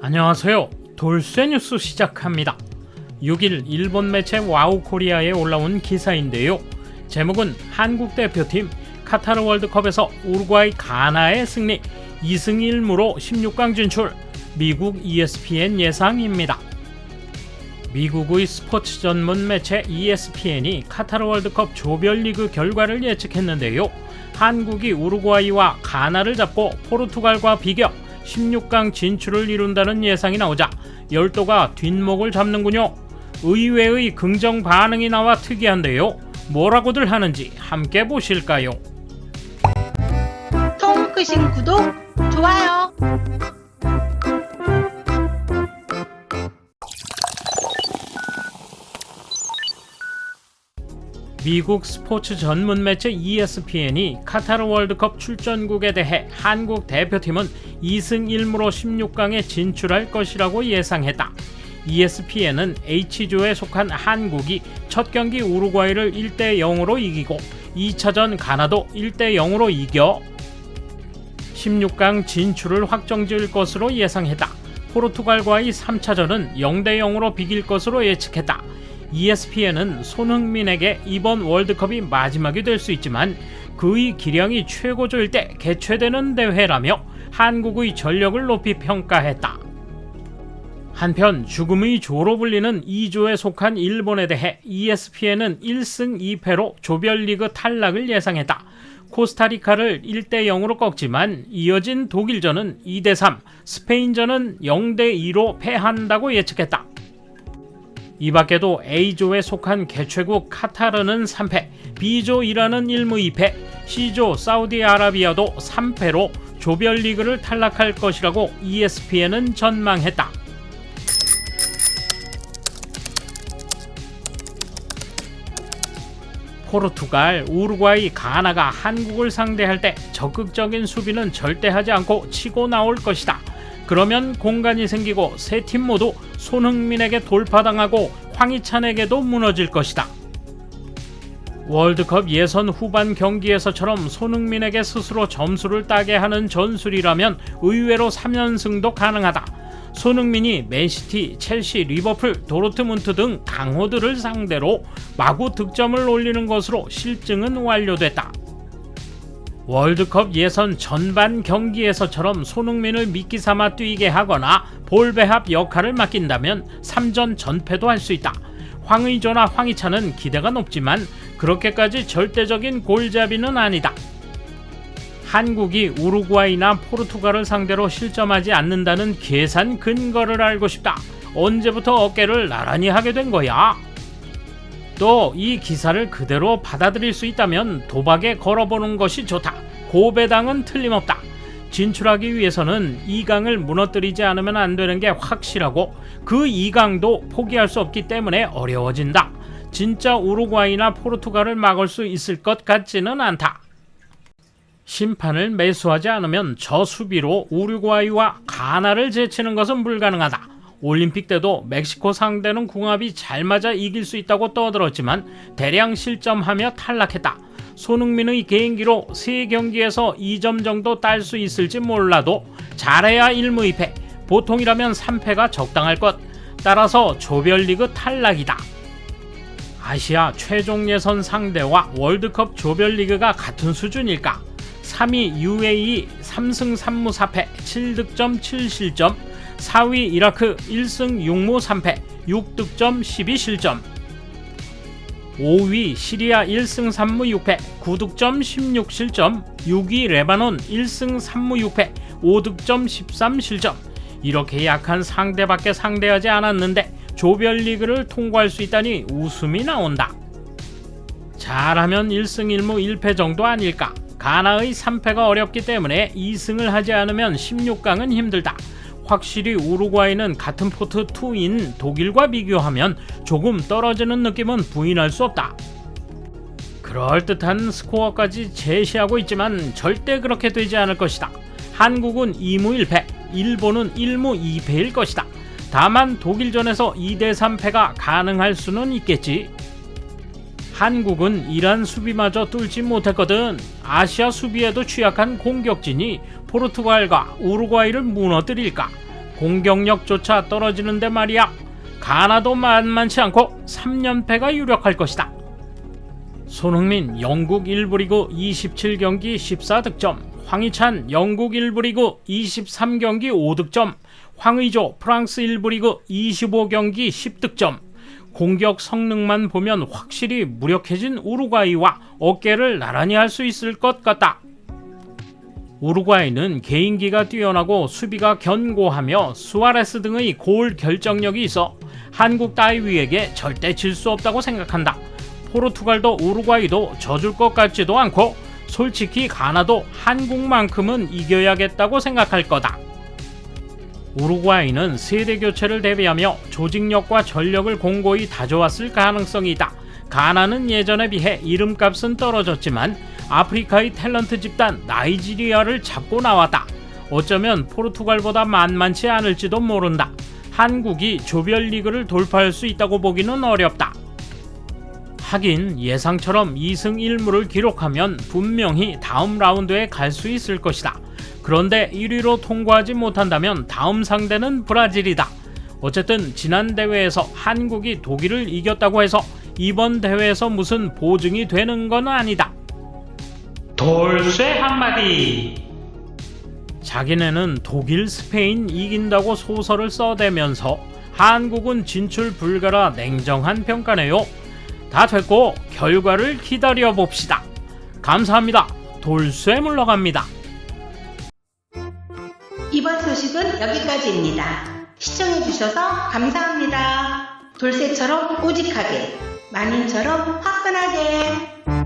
안녕하세요. 돌쇠 뉴스 시작합니다. 6일 일본 매체 와우 코리아에 올라온 기사인데요. 제목은 한국 대표팀 카타르 월드컵에서 우루과이 가나의 승리 2승 1무로 16강 진출 미국 ESPN 예상입니다. 미국의 스포츠 전문 매체 ESPN이 카타르 월드컵 조별리그 결과를 예측했는데요. 한국이 우루과이와 가나를 잡고 포르투갈과 비겨 16강 진출을 이룬다는 예상이 나오자 열도가 뒷목을 잡는군요. 의외의 긍정 반응이 나와 특이한데요. 뭐라고들 하는지 함께 보실까요? 통 크신 구독, 좋아요. 미국 스포츠 전문 매체 ESPN이 카타르 월드컵 출전국에 대해 한국 대표팀은 2승 1무로 16강에 진출할 것이라고 예상했다. ESPN은 H조에 속한 한국이 첫 경기 우루과이를 1대 0으로 이기고 2차전 가나도 1대 0으로 이겨 16강 진출을 확정지을 것으로 예상했다. 포르투갈과의 3차전은 0대 0으로 비길 것으로 예측했다. ESPN은 손흥민에게 이번 월드컵이 마지막이 될 수 있지만 그의 기량이 최고조일 때 개최되는 대회라며 한국의 전력을 높이 평가했다. 한편 죽음의 조로 불리는 2조에 속한 일본에 대해 ESPN은 1승 2패로 조별리그 탈락을 예상했다. 코스타리카를 1대 0으로 꺾지만 이어진 독일전은 2대 3, 스페인전은 0대 2로 패한다고 예측했다. 이 밖에도 A조에 속한 개최국 카타르는 3패, B조 이란은 1무 2패, C조 사우디아라비아도 3패로 조별리그를 탈락할 것이라고 ESPN은 전망했다. 포르투갈, 우루과이, 가나가 한국을 상대할 때 적극적인 수비는 절대 하지 않고 치고 나올 것이다. 그러면 공간이 생기고 세 팀 모두 손흥민에게 돌파당하고 황희찬에게도 무너질 것이다. 월드컵 예선 후반 경기에서처럼 손흥민에게 스스로 점수를 따게 하는 전술이라면 의외로 3연승도 가능하다. 손흥민이 맨시티, 첼시, 리버풀, 도르트문트 등 강호들을 상대로 마구 득점을 올리는 것으로 실증은 완료됐다. 월드컵 예선 전반 경기에서처럼 손흥민을 미끼 삼아 뛰게 하거나 볼배합 역할을 맡긴다면 3전 전패도 할 수 있다. 황의조나 황희찬은 기대가 높지만 그렇게까지 절대적인 골잡이는 아니다. 한국이 우루과이나 포르투갈을 상대로 실점하지 않는다는 계산 근거를 알고 싶다. 언제부터 어깨를 나란히 하게 된 거야? 또 이 기사를 그대로 받아들일 수 있다면 도박에 걸어보는 것이 좋다. 고배당은 틀림없다. 진출하기 위해서는 2강을 무너뜨리지 않으면 안 되는 게 확실하고 그 2강도 포기할 수 없기 때문에 어려워진다. 진짜 우루과이나 포르투갈을 막을 수 있을 것 같지는 않다. 심판을 매수하지 않으면 저 수비로 우루과이와 가나를 제치는 것은 불가능하다. 올림픽 때도 멕시코 상대는 궁합이 잘 맞아 이길 수 있다고 떠들었지만 대량 실점하며 탈락했다. 손흥민의 개인기로 3경기에서 2점 정도 딸 수 있을지 몰라도 잘해야 1무 2패, 보통이라면 3패가 적당할 것. 따라서 조별리그 탈락이다. 아시아 최종 예선 상대와 월드컵 조별리그가 같은 수준일까? 3위 UAE 3승 3무 4패 7득점 7실점 4위 이라크 1승 6무 3패 6득점 12실점 5위 시리아 1승 3무 6패 9득점 16실점 6위 레바논 1승 3무 6패 5득점 13실점 이렇게 약한 상대밖에 상대하지 않았는데 조별리그를 통과할 수 있다니 웃음이 나온다. 잘하면 1승 1무 1패 정도 아닐까? 가나의 3패가 어렵기 때문에 2승을 하지 않으면 16강은 힘들다. 확실히 우루과이는 같은 포트 2인 독일과 비교하면 조금 떨어지는 느낌은 부인할 수 없다. 그럴듯한 스코어까지 제시하고 있지만 절대 그렇게 되지 않을 것이다. 한국은 2무 1패, 일본은 1무 2패일 것이다. 다만 독일전에서 2대 3 패가 가능할 수는 있겠지. 한국은 이란 수비마저 뚫지 못했거든. 아시아 수비에도 취약한 공격진이 포르투갈과 우루과이를 무너뜨릴까? 공격력조차 떨어지는데 말이야. 가나도 만만치 않고 3연패가 유력할 것이다. 손흥민 영국 1부 리그 27경기 14득점, 황희찬 영국 1부 리그 23경기 5득점, 황의조 프랑스 1부 리그 25경기 10득점. 공격 성능만 보면 확실히 무력해진 우루과이와 어깨를 나란히 할 수 있을 것 같다. 우루과이는 개인기가 뛰어나고 수비가 견고하며 수아레스 등의 골 결정력이 있어 한국 따위에게 절대 질 수 없다고 생각한다. 포르투갈도 우루과이도 져줄 것 같지도 않고 솔직히 가나도 한국만큼은 이겨야겠다고 생각할 거다. 우루과이는 세대 교체를 대비하며 조직력과 전력을 공고히 다져왔을 가능성이 있다. 가나는 예전에 비해 이름값은 떨어졌지만 아프리카의 탤런트 집단 나이지리아를 잡고 나왔다. 어쩌면 포르투갈보다 만만치 않을지도 모른다. 한국이 조별리그를 돌파할 수 있다고 보기는 어렵다. 하긴 예상처럼 2승 1무를 기록하면 분명히 다음 라운드에 갈 수 있을 것이다. 그런데 1위로 통과하지 못한다면 다음 상대는 브라질이다. 어쨌든 지난 대회에서 한국이 독일을 이겼다고 해서 이번 대회에서 무슨 보증이 되는 건 아니다. 돌쇠 한마디. 자기네는 독일, 스페인 이긴다고 소설을 써대면서 한국은 진출 불가라 냉정한 평가네요. 다 됐고 결과를 기다려 봅시다. 감사합니다. 돌쇠 물러갑니다. 이번 소식은 여기까지입니다. 시청해주셔서 감사합니다. 돌쇠처럼 오직하게, 마님처럼 화끈하게.